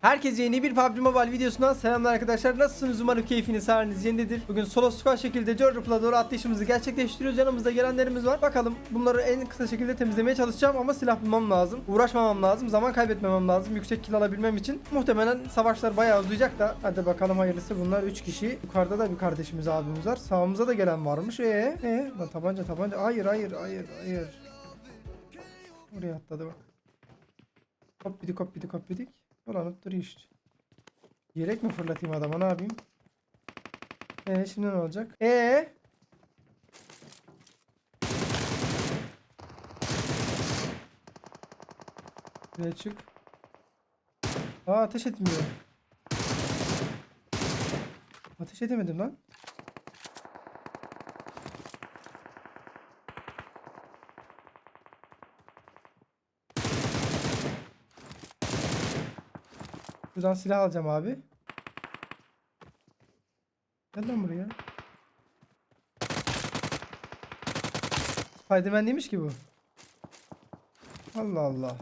Herkese yeni bir PUBG Mobile videosundan selamlar arkadaşlar. Nasılsınız? Umarım keyfiniz, haliniz yerindedir. Bugün solo squad şekilde Jordan doğru atlayışımızı gerçekleştiriyoruz. Yanımızda gelenlerimiz var. Bakalım bunları en kısa şekilde temizlemeye çalışacağım ama silah bulmam lazım. Uğraşmamam lazım. Zaman kaybetmemem lazım. Yüksek kill alabilmem için. Muhtemelen savaşlar bayağı uzayacak da. Hadi bakalım hayırlısı. Bunlar 3 kişi. Yukarıda da bir kardeşimiz abimiz var. Sağımıza da gelen varmış. Ee, ee, lan tabanca tabanca. Hayır hayır hayır hayır. Oraya atladı bak. Hop bidik hop bidik hop bidik. Dolanıp duruyor işte. Yelek mi fırlatayım adama ne yapayım? Ee şimdi ne olacak? Ee? Buraya çık. Aa ateş etmiyor. Ateş edemedim lan. Buradan silah alacağım abi. Gel lan buraya. Spiderman değilmiş ki bu. Allah Allah.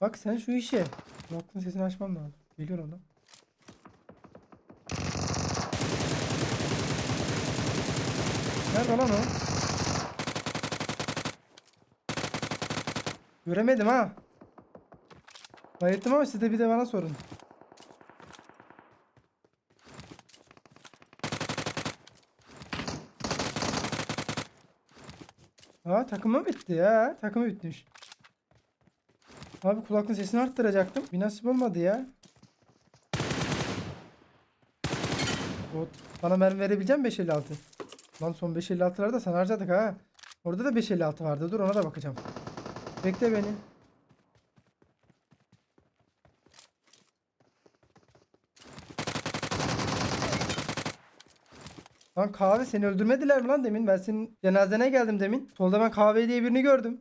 Bak sen şu işe. Kulaklığın sesini açmam lazım. Geliyor ona. Nerede lan o? Göremedim ha. Bayılttım ama siz de bir de bana sorun. Aa takımı bitti ya. Takımı bitmiş. Abi kulaklığın sesini arttıracaktım. Bir nasip olmadı ya. Bot. Bana mermi verebilecek misin 556? Lan son 556'ları da sana harcadık ha. Orada da 556 vardı. Dur ona da bakacağım. Bekle beni. Lan kahve seni öldürmediler mi lan demin? Ben senin cenazene geldim demin. Solda ben kahve diye birini gördüm.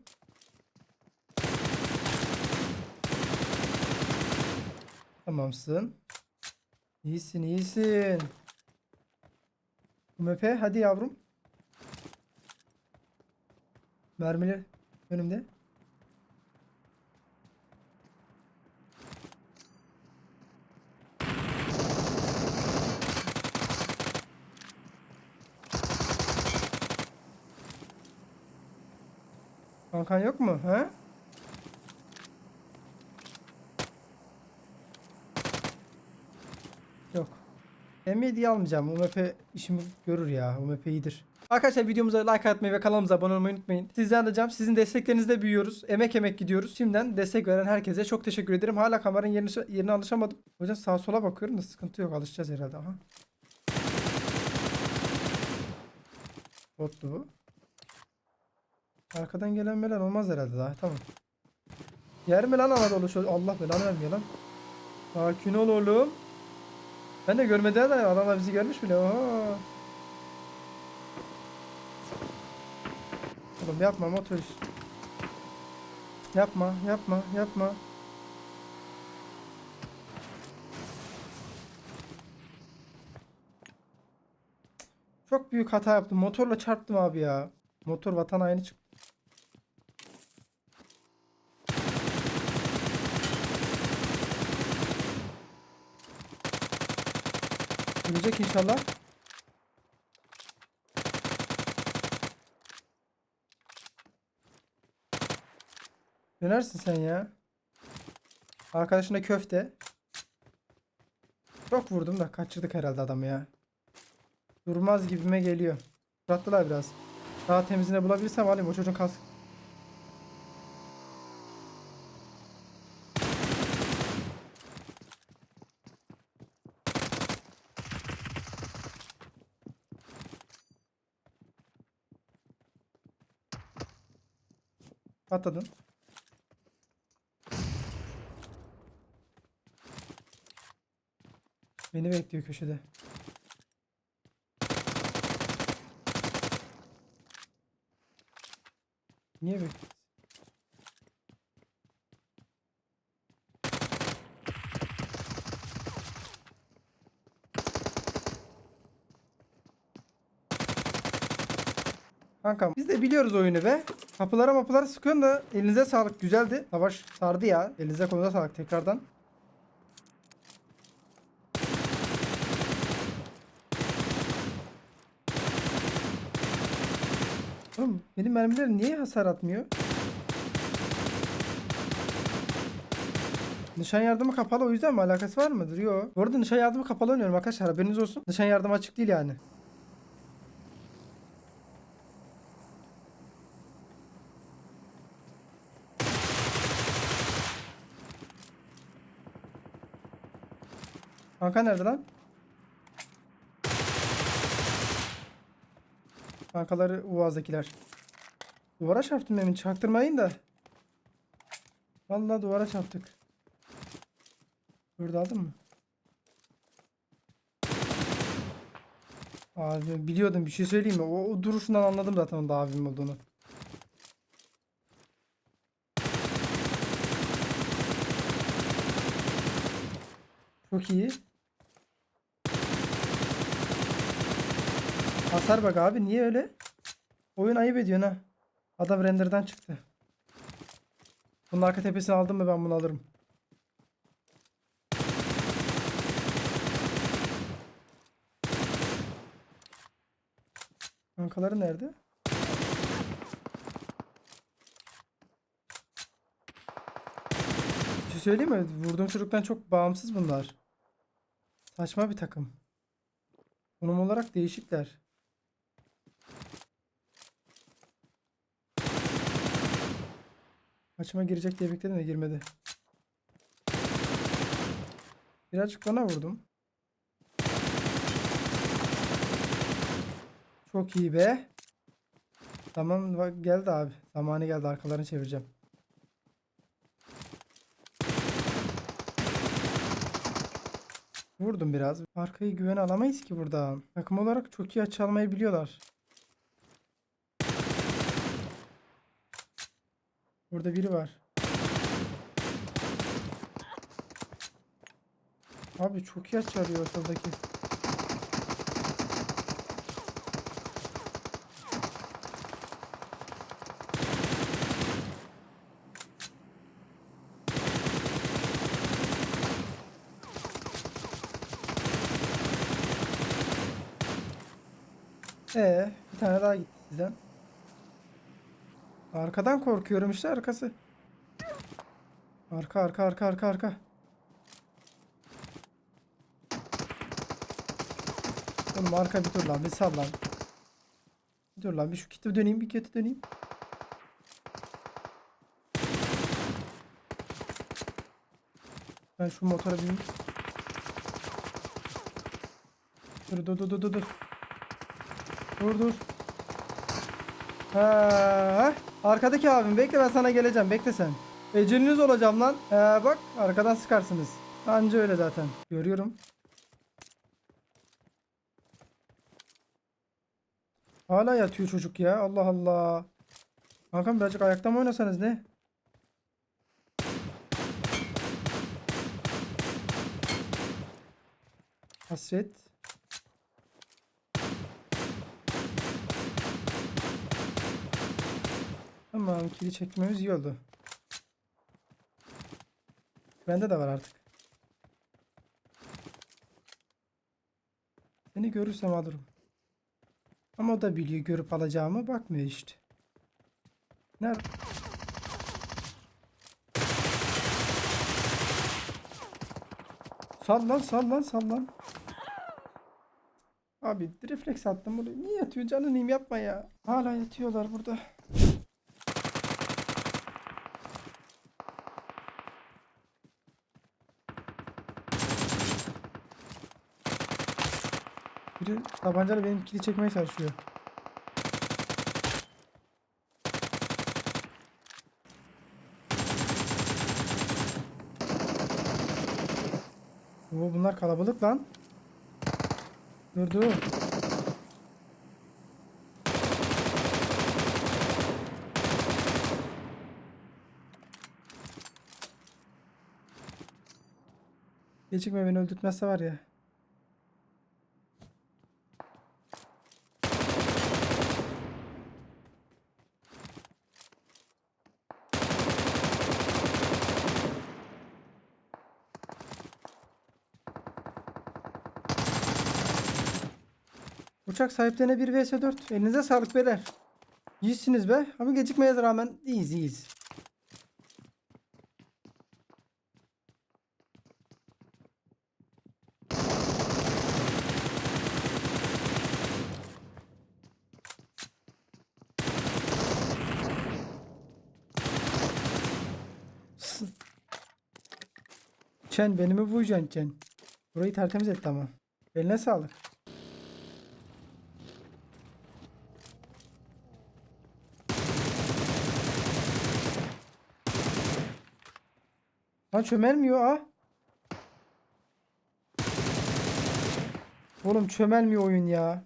Tamamsın. İyisin iyisin. UMP hadi yavrum. Mermiler önümde. Kankan yok mu? He? Yok. M7'yi almayacağım. UMP işimi görür ya. UMP iyidir. Arkadaşlar videomuza like atmayı ve kanalımıza abone olmayı unutmayın. Sizden ricam sizin desteklerinizle büyüyoruz. Emek emek gidiyoruz. Şimdiden destek veren herkese çok teşekkür ederim. Hala kameranın yerine, yerine alışamadım. Hocam sağa sola bakıyorum da sıkıntı yok. Alışacağız herhalde. Aha. Bottu bu. Arkadan gelen melan olmaz herhalde daha. Tamam. Yer mi lan Anadolu? Şöyle Allah belanı vermiyor lan. Sakin ol oğlum. Ben de görmediler de adamlar bizi görmüş bile. Oha. Oğlum yapma motor iş. Yapma, yapma, yapma. Çok büyük hata yaptım. Motorla çarptım abi ya. Motor vatan haini çıktı. Gelecek inşallah. Dönersin sen ya. Arkadaşına köfte. Çok vurdum da kaçırdık herhalde adamı ya. Durmaz gibime geliyor. Bıraktılar biraz. Daha temizine bulabilirsem alayım o çocuğun kask. Atladın. Beni bekliyor köşede. Niye bekliyorsun? Kankam biz de biliyoruz oyunu be. Kapılara mapılara sıkıyorsun da elinize sağlık güzeldi. Savaş sardı ya. Elinize konuda sağlık tekrardan. Oğlum benim mermiler niye hasar atmıyor? Nişan yardımı kapalı o yüzden mi? Alakası var mıdır? Yok. Bu arada nişan yardımı kapalı oynuyorum arkadaşlar haberiniz olsun. Nişan yardımı açık değil yani. Kanka nerede lan? Kankaları Uaz'dakiler. Duvara çarptım demin çaktırmayın da. Vallahi duvara çarptık. Burada aldın mı? Abi biliyordum bir şey söyleyeyim mi? O, o duruşundan anladım zaten onda abim olduğunu. Çok iyi. Hasar bak abi niye öyle? Oyun ayıp ediyorsun ha. Adam renderden çıktı. Bunun arka tepesini aldım mı ben bunu alırım. Kankaları nerede? Bir şey söyleyeyim mi? Vurduğum çocuktan çok bağımsız bunlar. Saçma bir takım. Konum olarak değişikler. Maçıma girecek diye bekledim de girmedi. Birazcık bana vurdum. Çok iyi be. Tamam geldi abi. Zamanı geldi arkalarını çevireceğim. Vurdum biraz. Arkayı güvene alamayız ki burada. Takım olarak çok iyi açı almayı biliyorlar. Burada biri var. Abi çok iyi açı arıyor ortadaki. Ee, bir tane daha gitti sizden. Arkadan korkuyorum işte arkası. Arka arka arka arka arka. Oğlum arka bir dur lan bir sal lan. Bir dur lan bir şu kiti döneyim bir kiti döneyim. Ben şu motora bineyim. Dur dur dur dur dur dur. Dur. Ha, arkadaki abim bekle ben sana geleceğim bekle sen. Eceliniz olacağım lan. He, bak arkadan sıkarsınız. Anca öyle zaten. Görüyorum. Hala yatıyor çocuk ya. Allah Allah. Kankam birazcık ayakta mı oynasanız ne? Hasret. Tamam kili çekmemiz iyi oldu. Bende de var artık. Seni görürsem alırım. Ama o da biliyor görüp alacağımı bakmıyor işte. Nerede? Sal lan sal lan. Abi refleks attım buraya. Niye yatıyor canınıyım yapma ya. Hala yatıyorlar burada. Biri tabancayla benim kili çekmeye çalışıyor. Oo, bunlar kalabalık lan. Dur dur. Gecikme beni öldürtmezse var ya. Uçak sahiplerine 1 vs 4. Elinize sağlık beyler. İyisiniz be. Ama gecikmeye rağmen iyiyiz iyiyiz. Çen beni mi vuracaksın Çen? Burayı tertemiz etti ama. Eline sağlık. Lan çömelmiyor ha. Oğlum çömelmiyor oyun ya.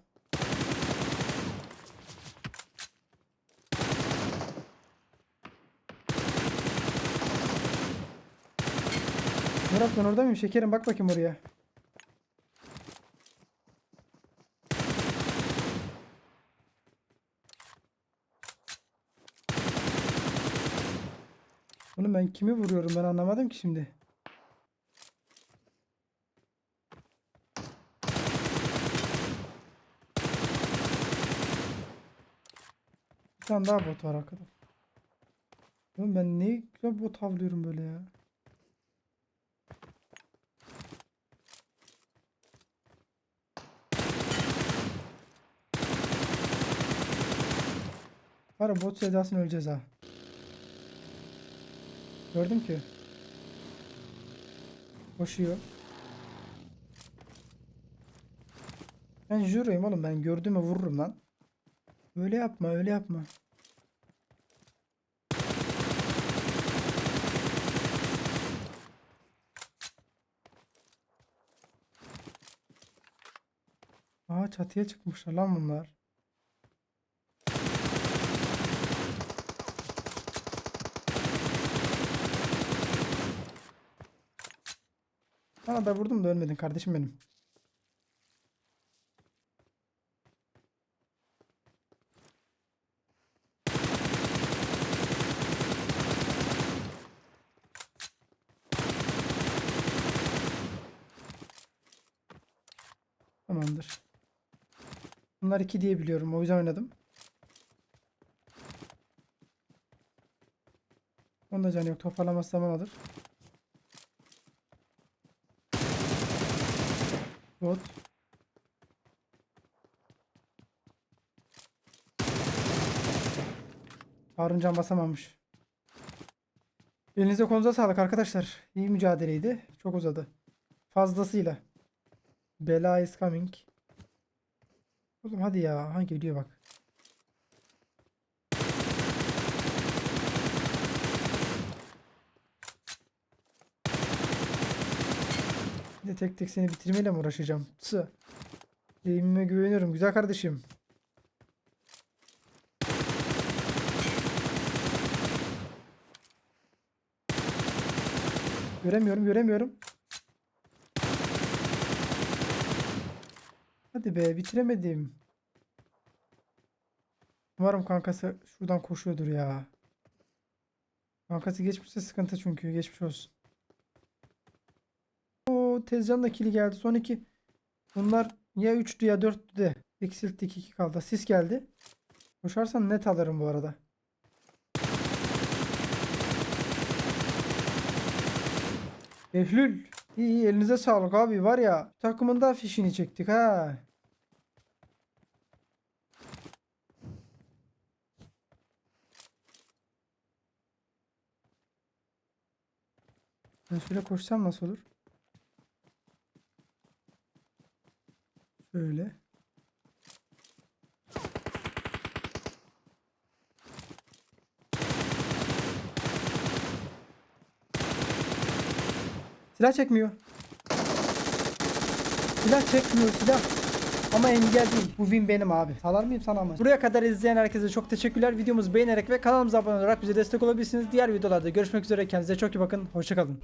Murat ben orada mıyım? Şekerim bak bakayım oraya. Ben kimi vuruyorum ben anlamadım ki şimdi. Bir tane daha bot var arkada. Oğlum ben ne güzel bot avlıyorum böyle ya. Var bot sedasını öleceğiz ha. Gördüm ki. Koşuyor. Ben juruyum oğlum ben gördüğümü vururum lan. Öyle yapma öyle yapma. Aa çatıya çıkmışlar lan bunlar. Bana da vurdum da ölmedin kardeşim benim. Tamamdır. Bunlar iki diye biliyorum. O yüzden oynadım. Onda canı yok. Toparlaması zaman alır. Bot. Harun can basamamış. Elinize konuza sağlık arkadaşlar. İyi mücadeleydi. Çok uzadı. Fazlasıyla. Bela is coming. Oğlum hadi ya. Ha geliyor bak. De tek tek seni bitirmeyle mi uğraşacağım? Sı. Eğimime güveniyorum. Güzel kardeşim. Göremiyorum, göremiyorum. Hadi be, bitiremedim. Umarım kankası şuradan koşuyordur ya. Kankası geçmişse sıkıntı çünkü. Geçmiş olsun. Tezcan da kili geldi. Son iki. Bunlar ya 3'tü ya 4'tü de. Eksilttik 2 kaldı. Sis geldi. Koşarsan net alırım bu arada. Ehlül. İyi iyi elinize sağlık abi var ya. Takımın da fişini çektik ha. Ben şöyle koşsam nasıl olur? Şöyle. Silah çekmiyor. Silah çekmiyor silah. Ama engel değil. Bu win benim abi. Salar mıyım sana mı? Buraya kadar izleyen herkese çok teşekkürler. Videomuzu beğenerek ve kanalımıza abone olarak bize destek olabilirsiniz. Diğer videolarda görüşmek üzere. Kendinize çok iyi bakın. Hoşçakalın.